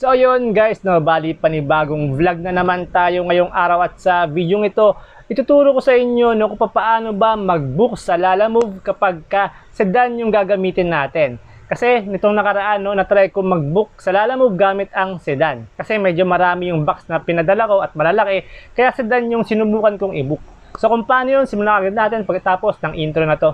So yun guys, no, bali panibagong vlog na naman tayo ngayong araw at sa video ito, ituturo ko sa inyo no, kung paano ba mag-book sa Lalamove kapag ka sedan yung gagamitin natin. Kasi nitong nakaraan, no, na-try ko mag-book sa Lalamove gamit ang sedan. Kasi medyo marami yung box na pinadala ko at malalaki, kaya sedan yung sinubukan kong i-book. So kung paano yun, simulan natin pagkatapos ng intro na to.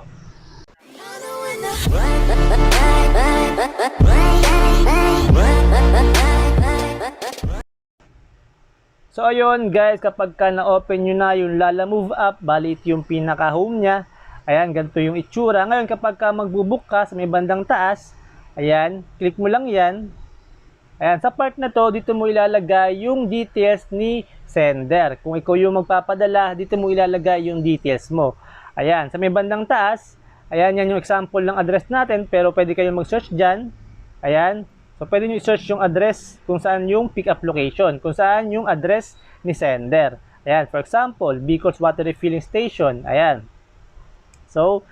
So ayun guys, kapag ka na-open nyo na yung Lalamove app, balit yung pinaka-home niya. Ayan, ganito yung itsura. Ngayon kapag ka magbubook ka sa may bandang taas, ayan, click mo lang yan. Ayan, sa part na to, dito mo ilalagay yung details ni sender. Kung ikaw yung magpapadala, dito mo ilalagay yung details mo. Ayan, sa may bandang taas, ayan, yan yung example ng address natin, pero pwede kayong mag-search dyan. Ayan, So, pwede nyo i-search yung address kung saan yung pick-up location, kung saan yung address ni sender. Ayan, for example, Bicol's Water Refilling Station. Ayan. So,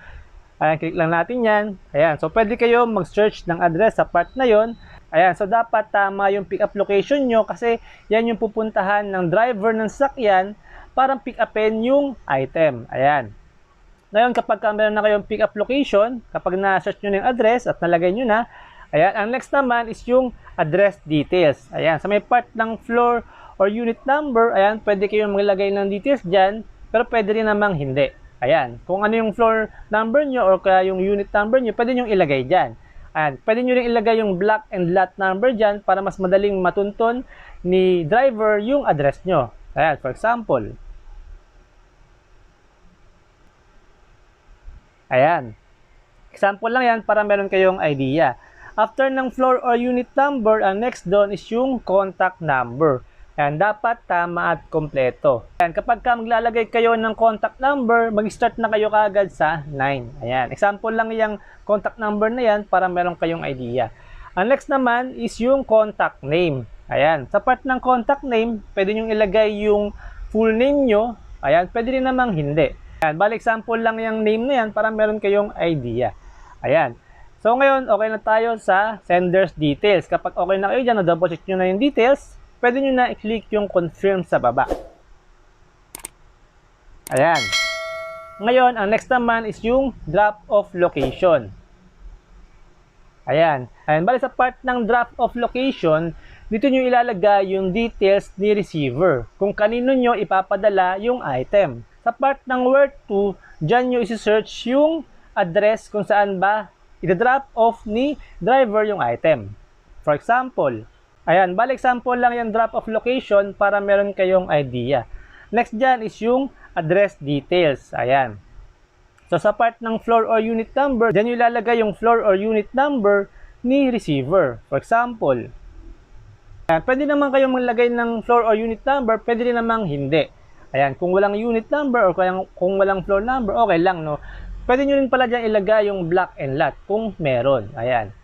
ayan, click lang natin yan. Ayan, so pwede kayo mag-search ng address sa part na yon. Ayan, so dapat tama yung pick-up location nyo kasi yan yung pupuntahan ng driver ng sakyan para pick-upin yung item. Ayan. Ngayon, kapag ka meron na kayong pick-up location, kapag na-search nyo na yung address at nalagay nyo na, Ayan, ang next naman is yung address details. Ayan, sa may part ng floor or unit number, ayan, pwede kayong maglagay ng details dyan, pero pwede rin namang hindi. Ayan, kung ano yung floor number nyo or kaya yung unit number nyo, pwede nyo ilagay dyan. Ayan, pwede nyo rin ilagay yung block and lot number dyan para mas madaling matunton ni driver yung address nyo. Ayan, for example. Ayan. Example lang yan para meron kayong idea. After ng floor or unit number, ang next doon is yung contact number. Ayan, dapat tama at kompleto. Ayan, kapag ka maglalagay kayo ng contact number, mag-start na kayo kagad sa 9. Ayan, example lang yung contact number na yan para meron kayong idea. Ang next naman is yung contact name. Ayan, sa part ng contact name, pwede nyo ilagay yung full name nyo. Ayan, pwede rin namang hindi. Ayan, bali example lang yung name na yan para meron kayong idea. Ayan, So ngayon, okay na tayo sa sender's details. Kapag okay na kayo dyan, na-double check nyo na yung details, pwede nyo na i-click yung confirm sa baba. Ayan. Ngayon, ang next naman is yung drop off location. Ayan. Ayan, bali sa part ng drop off location, dito nyo ilalagay yung details ni receiver. Kung kanino nyo ipapadala yung item. Sa part ng where to, dyan nyo isi-search yung address kung saan ba i-drop off ni driver yung item. For example, ayan, balik example lang yung drop off location para meron kayong idea. Next dyan is yung address details. Ayan. So sa part ng floor or unit number, dyan yung ilalagay yung floor or unit number ni receiver. For example, ayan, pwede naman kayong maglagay ng floor or unit number, pwede rin namang hindi. Ayan, kung walang unit number or kung, kung walang floor number, okay lang, no? Pwede nyo rin pala dyan ilagay yung block and lot kung meron. Ayan.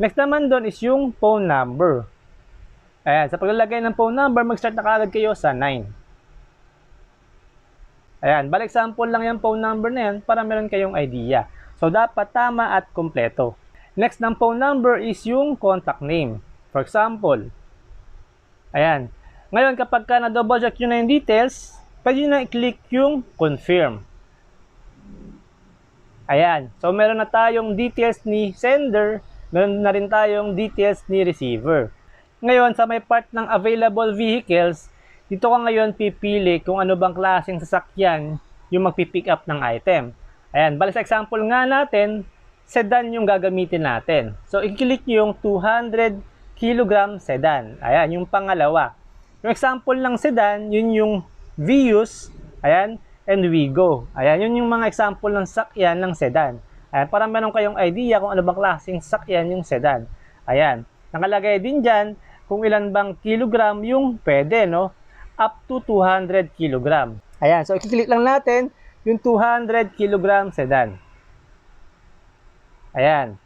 Next naman doon is yung phone number. Ayan. Sa paglalagay ng phone number, mag-start na kagad kayo sa 9. Ayan. Balik example lang yung phone number na yan para meron kayong idea. So, dapat tama at kompleto. Next ng phone number is yung contact name. For example, ayan. Ngayon, kapag ka na-double check nyo na yung details, pwede nyo na i-click yung confirm. Ayan. So, meron na tayong details ni sender, meron na rin tayong details ni receiver. Ngayon, sa may part ng available vehicles, dito ka ngayon pipili kung ano bang klaseng sasakyan yung magpipick up ng item. Ayan, bali sa example nga natin, sedan yung gagamitin natin. So, i-click nyo yung 200 kg sedan. Ayan, yung pangalawa. Yung example ng sedan, yun yung Vios. Ayan, and Wigo. Ayan, yun yung mga example ng sakyan ng sedan. Ayan, para meron kayong idea kung ano bang klaseng sakyan yung sedan. Ayan, nakalagay din dyan kung ilan bang kilogram yung pwede, no? Up to 200 kilogram. Ayan, so i-click lang natin yung 200 kilogram sedan. Ayan.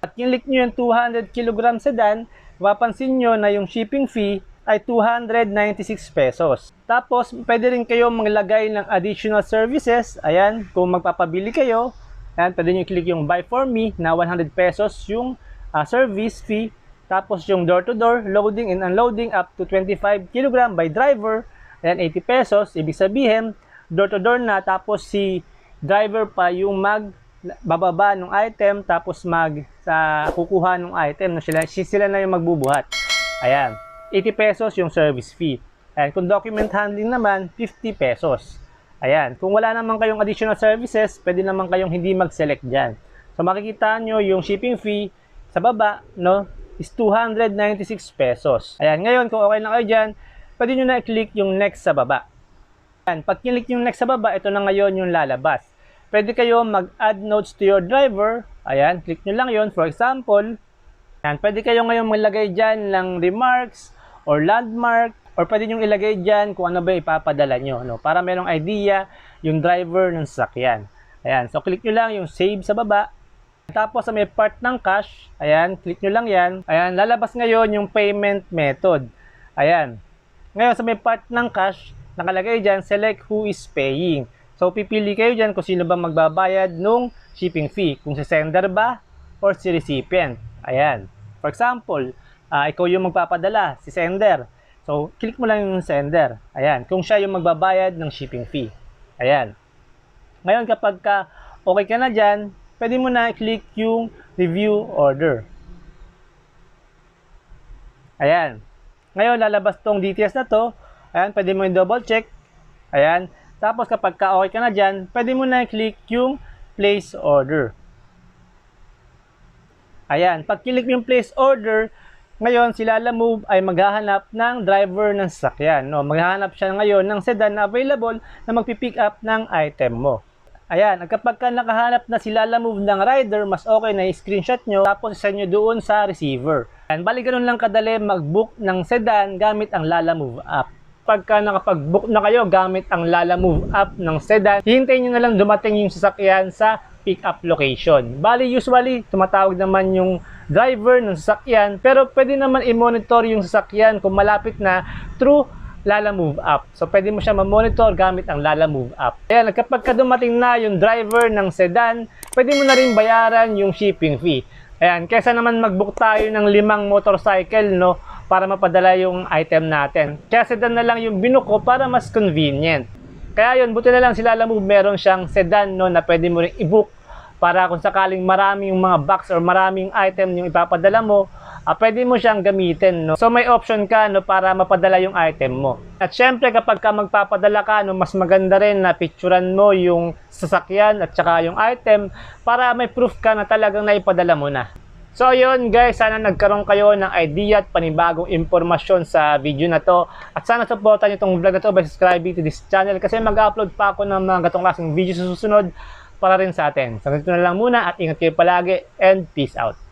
At click nyo yung 200 kilogram sedan, mapapansin nyo na yung shipping fee ay 296 pesos. Tapos, pwede rin kayo maglagay ng additional services. Ayan, kung magpapabili kayo, ayan, pwede nyo i-click yung buy for me na 100 pesos yung uh, service fee. Tapos yung door-to-door, loading and unloading up to 25 kg by driver. Ayan, 80 pesos. Ibig sabihin, door-to-door na. Tapos si driver pa yung mag bababa ng item tapos mag sa kukuha ng item no sila si- sila na yung magbubuhat ayan 80 pesos yung service fee. Ayan kung document handling naman 50 pesos. Ayan kung wala naman kayong additional services pwede naman kayong hindi mag-select diyan so makikita nyo yung shipping fee sa baba no is 296 pesos. Ayan ngayon kung okay na kayo diyan pwede nyo na i-click yung next sa baba. Ayan, pag click yung next sa baba, ito na ngayon yung lalabas. Pwede kayo mag-add notes to your driver. Ayan, click nyo lang yon For example, ayan, pwede kayo ngayon maglagay dyan ng remarks or landmark or pwede nyo ilagay dyan kung ano ba ipapadala nyo. No? Para merong idea yung driver ng sasakyan. Ayan, so click nyo lang yung save sa baba. Tapos sa may part ng cash, ayan, click nyo lang yan. Ayan, lalabas ngayon yung payment method. Ayan. Ngayon sa may part ng cash, nakalagay dyan, select who is paying. So, pipili kayo dyan kung sino ba magbabayad nung shipping fee. Kung si sender ba or si recipient. Ayan. For example, ah, ikaw yung magpapadala, si sender. So, click mo lang yung sender. Ayan. Kung siya yung magbabayad ng shipping fee. Ayan. Ngayon, kapag ka okay ka na dyan, pwede mo na i-click yung review order. Ayan. Ngayon, lalabas tong details na to. Ayan, pwede mo i-double check. Ayan. Tapos kapag ka okay ka na dyan, pwede mo na i-click yung place order. Ayan. Pag click mo yung place order, ngayon si Lala Move ay maghahanap ng driver ng sasakyan. No? Maghahanap siya ngayon ng sedan na available na magpipick up ng item mo. Ayan, at kapag ka nakahanap na si Lala Move ng rider, mas okay na i-screenshot nyo tapos isa nyo doon sa receiver. Ayan, bali ganun lang kadali mag-book ng sedan gamit ang Lala Move app. Pagka nakapag-book na kayo gamit ang Lala Move app ng sedan, hihintayin nyo na lang dumating yung sasakyan sa pick-up location. Bali, usually, tumatawag naman yung driver ng sasakyan, pero pwede naman i-monitor yung sasakyan kung malapit na through Lala Move app. So, pwede mo siya ma-monitor gamit ang Lala Move app. Ayan, kapag ka dumating na yung driver ng sedan, pwede mo na rin bayaran yung shipping fee. Ayan, kesa naman mag-book tayo ng limang motorcycle, no, para mapadala yung item natin. Kaya sedan na lang yung binuko para mas convenient. Kaya yun, buti na lang si Lala Move meron siyang sedan, no, na pwede mo rin i-book para kung sakaling marami yung mga box or maraming item yung ipapadala mo, ah, pwede mo siyang gamitin. No? So may option ka no, para mapadala yung item mo. At syempre kapag ka magpapadala ka, no, mas maganda rin na picturean mo yung sasakyan at saka yung item para may proof ka na talagang naipadala mo na. So yun guys, sana nagkaroon kayo ng idea at panibagong impormasyon sa video na to. At sana supportan nyo itong vlog na to by subscribing to this channel kasi mag-upload pa ako ng mga gatong klaseng video sa susunod para rin sa atin. So, ganito na lang muna at ingat kayo palagi and peace out.